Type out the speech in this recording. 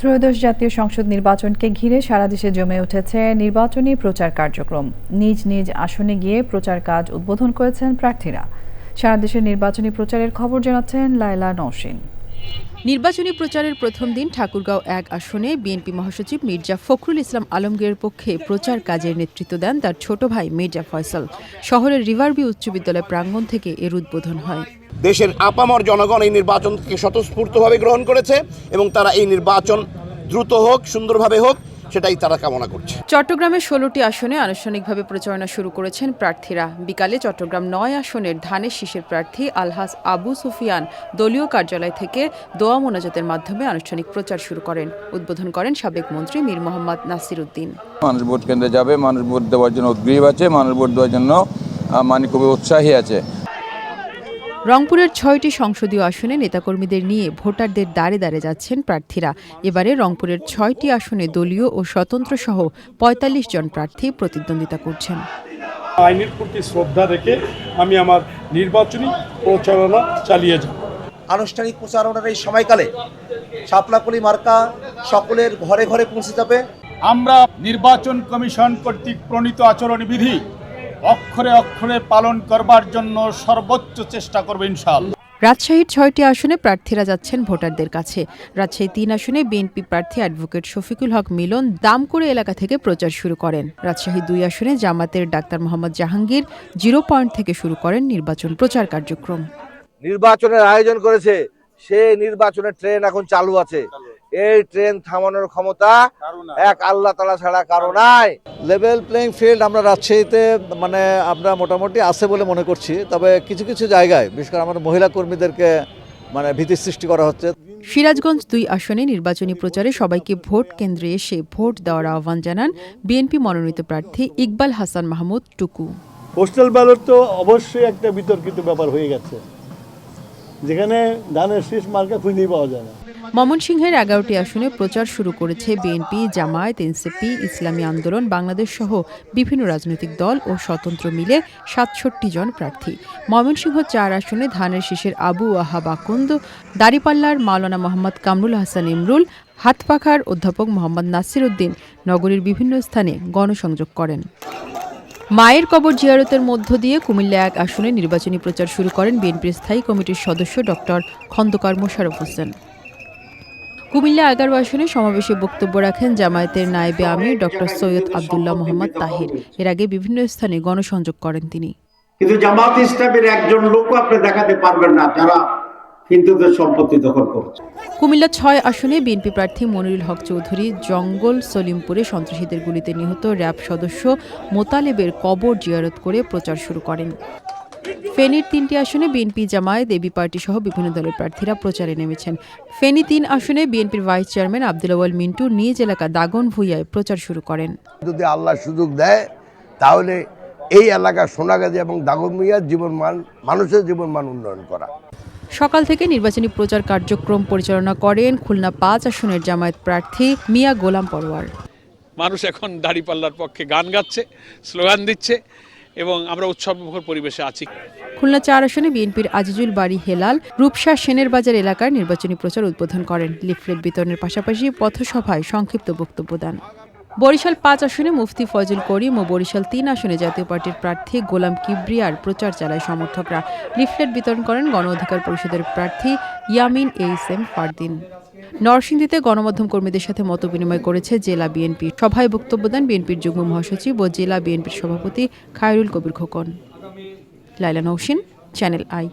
ত্রয়োদশ জাতীয় সংসদ নির্বাচনকে ঘিরে সারা দেশে জমে উঠেছে নির্বাচনী প্রচার কার্যক্রম। নিজ নিজ আসনে গিয়ে প্রচার কাজ উদ্বোধন করেছেন প্রার্থীরা। সারা দেশের নির্বাচনী প্রচারের খবর জানাচ্ছেন লায়লা নওশিন। নির্বাচনী প্রচারের প্রথম দিন ঠাকুরগাঁও এক আসনে বিএনপি মহাসচিব মির্জা ফখরুল ইসলাম আলমগীরের পক্ষে প্রচার কাজের নেতৃত্ব দেন তার ছোট ভাই মির্জা ফয়সাল। শহরের রিভারবি উচ্চ বিদ্যালয় প্রাঙ্গণ থেকে এর উদ্বোধন হয়। দেশের আপামর জনগণ এই নির্বাচনকে স্বতঃস্ফূর্তভাবে গ্রহণ করেছে এবং তারা এই নির্বাচন দ্রুত হোক, সুন্দরভাবে হোক সেটাই তারা কামনা করছে। চট্টগ্রামের ষোলোটি আসনে আনুষ্ঠানিকভাবে প্রচারণা শুরু করেছেন প্রার্থীরা। বিকালে চট্টগ্রাম নয় আসনের ধানের শীষের প্রার্থী আলহাস আবু সুফিয়ান দলীয় কার্যালয় থেকে দোয়া মোনাজাতের মাধ্যমে আনুষ্ঠানিক প্রচার শুরু করেন। উদ্বোধন করেন সাবেক মন্ত্রী মীর মোহাম্মদ নাসির উদ্দিন। মানুষ ভোট কেন্দ্রে যাবে মানুষ ভোট দেওয়ার জন্য উদ্গ্রীব আছে মানুষ ভোট দেওয়ার জন্য মানে খুবই উৎসাহী আছে। রংপুরের ছয়টি সংসদীয় আসনে নেতাকর্মীদের নিয়ে ভোটারদের দাঁড়ে দাঁড়ে যাচ্ছেন প্রার্থীরা। এবারে রংপুরের ছয়টি আসনে দলীয় ও স্বতন্ত্র সহ পঁয়তাল্লিশ জন প্রার্থী প্রতিদ্বন্দ্বিতা করছেন। আইনের প্রতি শ্রদ্ধা রেখে আমি আমার নির্বাচনী প্রচারণা চালিয়ে যাব। আনুষ্ঠানিক প্রচারণার এই সময়কালে শাপলাকলি মার্কা সকলের ঘরে ঘরে পৌঁছে যাবে। আমরা নির্বাচন কমিশন কর্তৃক প্রণীত আচরণ বিধি অক্ষরে অক্ষরে পালন করবার জন্য সর্বোচ্চ চেষ্টা করবে ইনশাআল্লাহ। রাজশাহীর ছয়টি আসনে প্রার্থীরা যাচ্ছেন ভোটারদের কাছে। রাজশাহী তিন আসনে বিএনপি প্রার্থী অ্যাডভোকেট শফিকুল হক মিলন দামকুড়ে এলাকা থেকে প্রচার শুরু করেন। রাজশাহী দুই আসনে জামাতের doctor Mohammad Jahangir zero point থেকে শুরু করেন নির্বাচন প্রচার কার্যক্রম। নির্বাচনের আয়োজন করেছে সেই নির্বাচনের ট্রেন এখন চালু আছে। এই ট্রেন থামানোর ক্ষমতা এক আল্লাহ তালা ছাড়া কারও নাই। লেভেল প্লেইং ফিল্ড আমরা রাজশাহীতে মানে আমরা মোটামুটি আছে বলে মনে করছি। তবে কিছু কিছু জায়গায় বিশেষ করে আমাদের মহিলা কর্মীদেরকে মানে ভীতি সৃষ্টি করা হচ্ছে। সিরাজগঞ্জ দুই আসনে নির্বাচনী প্রচারে সবাইকে ভোট কেন্দ্রে এসে ভোট দেওয়ার আহ্বান জানান বিএনপি মনোনীত প্রার্থী ইকবাল হাসান মাহমুদ টুকু। পোস্টাল ব্যালট তো অবশ্যই একটা বিতর্কিত ব্যাপার হয়ে গেছে। যেখানে ধানের শীষ মার্কা খুঁজেই পাওয়া যায় না। ময়মনসিংহের এগারোটি আসনে প্রচার শুরু করেছে বিএনপি, জামায়াত, এনসিপি, ইসলামী আন্দোলন, বাংলাদেশ সহ বিভিন্ন রাজনৈতিক দল ও স্বতন্ত্র মিলে সাতষট্টি জন প্রার্থী। ময়মনসিংহ চার আসনে ধানের শীষের আবু আহাব আকুন্দ, দাড়িপাল্লার মাওলানা মোহাম্মদ কামরুল হাসান ইমরুল, হাতপাখার অধ্যাপক মোহাম্মদ নাসির উদ্দিন নগরীর বিভিন্ন স্থানে গণসংযোগ করেন। মায়ের কবর জিয়ারতের মধ্য দিয়ে কুমিল্লা এক আসনে নির্বাচনী প্রচার শুরু করেন বিএনপির স্থায়ী কমিটির সদস্য ডক্টর খন্দকার মোশারফ হোসেন। কুমিল্লা এগারো আসনে সমাবেশে বক্তব্য রাখেন জামায়াতের নায়েবে আমির ডক্টর সৈয়দ আবদুল্লাহ মোহাম্মদ তাহির। এর আগে বিভিন্ন স্থানে গণসংযোগ করেন তিনি। কিন্তু জামাত ইসলামের একজন লোকও আপনি দেখাতে পারবেন না যারা হিন্দুদের সম্পত্তি দখল করছে। কুমিল্লা ছয় আসনে বিএনপি প্রার্থী মনিরুল হক চৌধুরী জঙ্গল সলিমপুরে সন্ত্রাসীদের গুলিতে নিহত র্যাব সদস্য মোতালেবের কবর জিয়ারত করে প্রচার শুরু করেন। ফেনীর তিনটি আসনে বিএনপি জামায়াত এবি পার্টি সহ বিভিন্ন দলের প্রার্থীরা প্রচারে নেমেছেন। ফেনী তিন আসনে বিএনপির ভাইস চেয়ারম্যান আব্দুল আওয়াল মিন্টু নিজ এলাকা দাগন ভুইয়ায় প্রচার শুরু করেন। যদি আল্লাহ সুযোগ দেয় তাহলে এই এলাকার সোনাগাজী এবং দাগমিয়ার জীবন মান মানুষের জীবন মান উন্নয়ন করা। সকাল থেকে নির্বাচনী প্রচার কার্যক্রম পরিচালনা করেন খুলনা পাঁচ আসনের জামায়াত প্রার্থী মিয়া গোলাম পরোয়ার। মানুষ এখন দাড়িপাল্লার পক্ষে গান গাচ্ছে স্লোগান দিচ্ছে। এবং আমরা উৎসবমুখর পরিবেশে আছি। খুলনা চার আসনে বিএনপির আজিজুল বাড়ি হেলাল রূপসা সেনের বাজার এলাকার নির্বাচনী প্রচার উদ্বোধন করেন। লিফলেট বিতরণের পাশাপাশি পথসভায় সংক্ষিপ্ত বক্তব্য দেন। বরিশাল পাঁচ আসনে মুফতি ফজল করিম ও বরিশাল তিন আসনে জাতীয় পার্টির প্রার্থী গোলাম কিবরিয়ার প্রচার চালায় সমর্থকরা। লিফলেট বিতরণ করেন গণ অধিকার পরিষদের প্রার্থী ইয়ামিন এইস এম ফারদিন। নরসিংদীতে গণমাধ্যম কর্মীদের সাথে মত বিনিময় করেছে জেলা বিএনপি। সভায় বক্তব্য দেন বিএনপির যুগ্ম মহাসচিব ও জেলা বিএনপির সভাপতি Khairul Kabir Khokon. Laila Nausheen, channel I.